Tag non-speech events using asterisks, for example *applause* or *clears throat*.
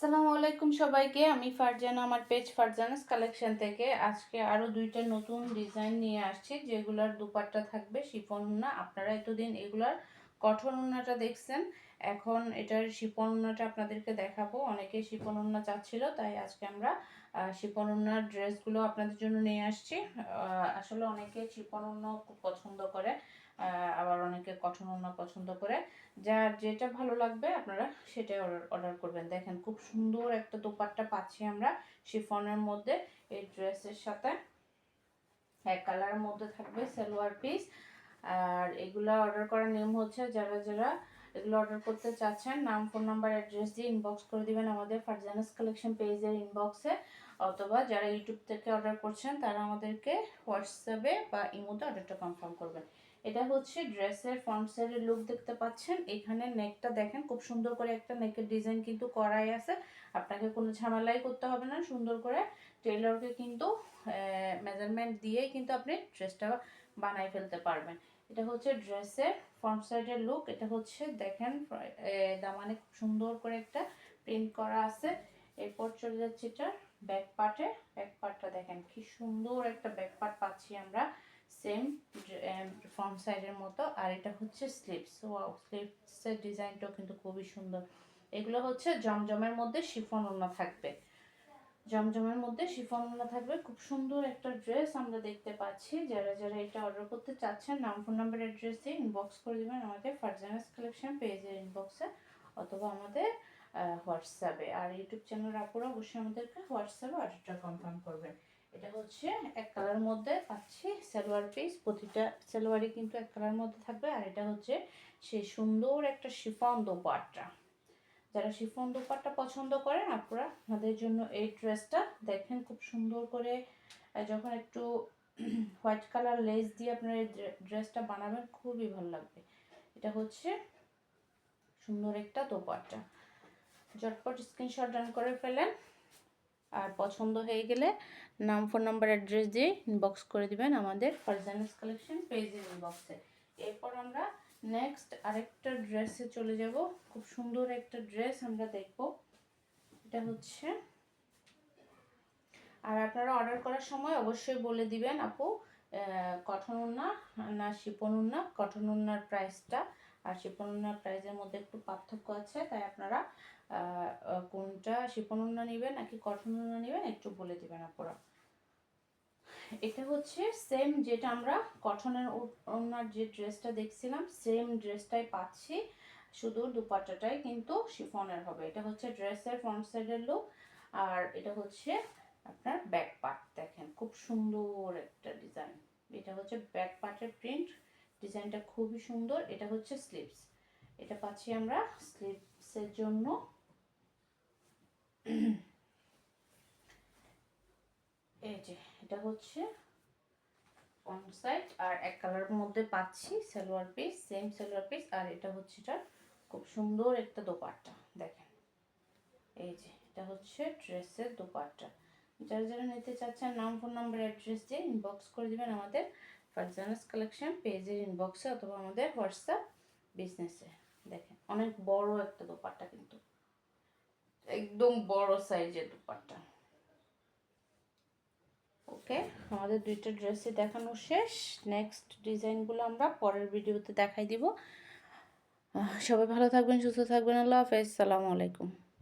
আসসালামু আলাইকুম সবাইকে। আমি ফারজানা, আমার পেজ ফারজানাস কালেকশন থেকে। আজকে আরও দুইটা নতুন ডিজাইন নিয়ে আসছি, যেগুলার দুপাট্টা থাকবে শিফন না আপনারা এতদিন এগুলার কঠন উন্নাটা দেখছেন। এখন এটার শিপন উন্নাটা আপনাদেরকে দেখাবো। অনেকে শিপন উন্না চাচ্ছিল, তাই আজকে আমরা শিপন উন্নার ড্রেসগুলো আপনাদের জন্য নিয়ে আসছি। আসলে অনেকে শিপন উন্না খুব পছন্দ করে আবার অনেকে কঠন ওড়না পছন্দ করে। যার যেটা ভালো লাগবে আপনারা সেটাই অর্ডার অর্ডার করবেন। দেখেন খুব সুন্দর একটা দোপাট্টা পাচ্ছি আমরা শিফনের মধ্যে। এই ড্রেসের সাথে এক কালারের মধ্যে থাকবে সালোয়ার পিস। আর এগুলো অর্ডার করার নিয়ম হচ্ছে যারা যারা এগুলো অর্ডার করতে চাচ্ছেন, নাম ফোন নাম্বার অ্যাড্রেস দিয়ে ইনবক্স করে দিবেন আমাদের ফারজানাস কালেকশন পেজের ইনবক্সে অথবা যারা ইউটিউব থেকে অর্ডার করছেন, তারা আমাদেরকে হোয়াটসঅ্যাপে বা ইমোতে অর্ডারটা কনফার্ম করবেন। এটা হচ্ছে ড্রেসের ফ্রন্ট সাইডের লুক দেখতে পাচ্ছেন। এখানে নেকটা দেখেন, খুব সুন্দর করে একটা নেকের ডিজাইন কিন্তু করাই আছে। আপনাকে কোনো ঝামেলাই করতে হবে না, সুন্দর করে টেলরকে কিন্তু মেজারমেন্ট দিয়েই কিন্তু আপনি ড্রেসটা বানাই ফেলতে পারবেন। এটা হচ্ছে ড্রেসের ফ্রন্ট সাইডের লুক এটা হচ্ছে দেখেন দামানে খুব সুন্দর করে একটা প্রিন্ট করা আছে। এরপর চলে যাচ্ছে এটা ব্যাক পার্টে ব্যাক পার্টটা দেখেন কি সুন্দর একটা ব্যাক পার্ট পাচ্ছি আমরা সেম ফ্রন্ট সাইডের মতো। আর এটা হচ্ছে স্লিপস ওয়াও স্লিপসের ডিজাইনটাও কিন্তু খুবই সুন্দর। এগুলো হচ্ছে জমজমের মধ্যে শিফন ওনা থাকবে। জমজমের মধ্যে শিফন ওনা থাকবে। খুব সুন্দর একটা ড্রেস আমরা দেখতে পাচ্ছি। যারা যারা এটা অর্ডার করতে চাচ্ছেন, নাম ফোন নাম্বার অ্যাড্রেস দিয়ে ইনবক্স করে দেবেন আমাদের ফারজানাস কালেকশন পেজের ইনবক্সে অথবা আমাদের হোয়াটসঅ্যাপে। আর ইউটিউব চ্যানেল আপুরা অবশ্যই আমাদেরকে হোয়াটসঅ্যাপে অর্ডারটা কনফার্ম করবেন। এটা হচ্ছে এক কালার মধ্যে পাচ্ছি সালোয়ার পিস প্রতিটা সালোয়ারই কিন্তু এক কালার মধ্যে থাকবে। আর এটা হচ্ছে সেই সুন্দর একটা শিফন দোপাট্টা। যারা শিফন দোপাট্টা পছন্দ করেন আপনারা আপনাদের জন্য এই ড্রেসটা দেখেন খুব সুন্দর করে। যখন একটু *clears throat* হোয়াইট কালার লেস দিয়ে আপনারা এই ড্রেসটা বানাবেন, খুবই ভালো লাগবে। এটা হচ্ছে সুন্দর একটা দোপাট্টা। ঝটপট স্ক্রিনশট ডান করে ফেলেন। আর পছন্দ হয়ে গেলে নাম ফোন নাম্বার অ্যাড্রেস দিয়ে ইনবক্স করে দিবেন আমাদের ফারজানাস কালেকশন পেজের ইনবক্সে এরপর আমরা নেক্সট আরেকটা ড্রেসে চলে যাব। খুব সুন্দর একটা ড্রেস আমরা দেখব। এটা হচ্ছে আর আপনারা অর্ডার করার সময় অবশ্যই বলে দিবেন, আপু কটন উন্না না শিপন উন্না কটন উন্নার প্রাইসটা আর শিপন উন্নার প্রাইসের মধ্যে একটু পার্থক্য আছে, তাই আপনারা কোনটা শিপন উন্না নেবেন নাকি কটন উন্না নেবেন একটু বলে দেবেন আপনারা এটা হচ্ছে সেম যেটা আমরা কটনের ওনার যে ড্রেসটা দেখছিলাম সেম ড্রেসটাই পাচ্ছি, শুধু দুপাট্টাটাই কিন্তু শিফনের হবে। এটা হচ্ছে ড্রেসের ফ্রন্ট সাইডের লুক আর এটা হচ্ছে আপনার ব্যাক পার্ট দেখেন, খুব সুন্দর একটা ডিজাইন এটা হচ্ছে ব্যাক পার্টের প্রিন্ট ডিজাইনটা খুবই সুন্দর, এটা হচ্ছে স্লিভস এটা পাচ্ছি আমরা স্লিভসের জন্য। এই যে, এটা হচ্ছে অন সাইড আর এক কালারের মধ্যে পাচ্ছি salwar piece same salwar piece আর এটা হচ্ছে এটা খুব সুন্দর একটা দোপাট্টা, দেখেন। এই যে, এটা হচ্ছে ড্রেসের দোপাট্টা। যারা যারা নিতে চাচ্ছেন নাম ফোন নাম্বার অ্যাড্রেস দিয়ে ইনবক্স করে দেবেন আমাদের। ফারজানাস কালেকশন পেজের ইনবক্সে অথবা আমাদের হোয়াটসঅ্যাপ বিজনেসে দেখেন, অনেক বড় একটা দোপাট্টা কিন্তু। একদম বড় সাইজের দোপাট্টা। ওকে আমাদের দুইটা ড্রেসই দেখানো শেষ। নেক্সট ডিজাইনগুলো আমরা পরের ভিডিওতে দেখাই দিব। সবাই ভালো থাকবেন, সুস্থ থাকবেন। আল্লাহ হাফেজ। সালামু আলাইকুম।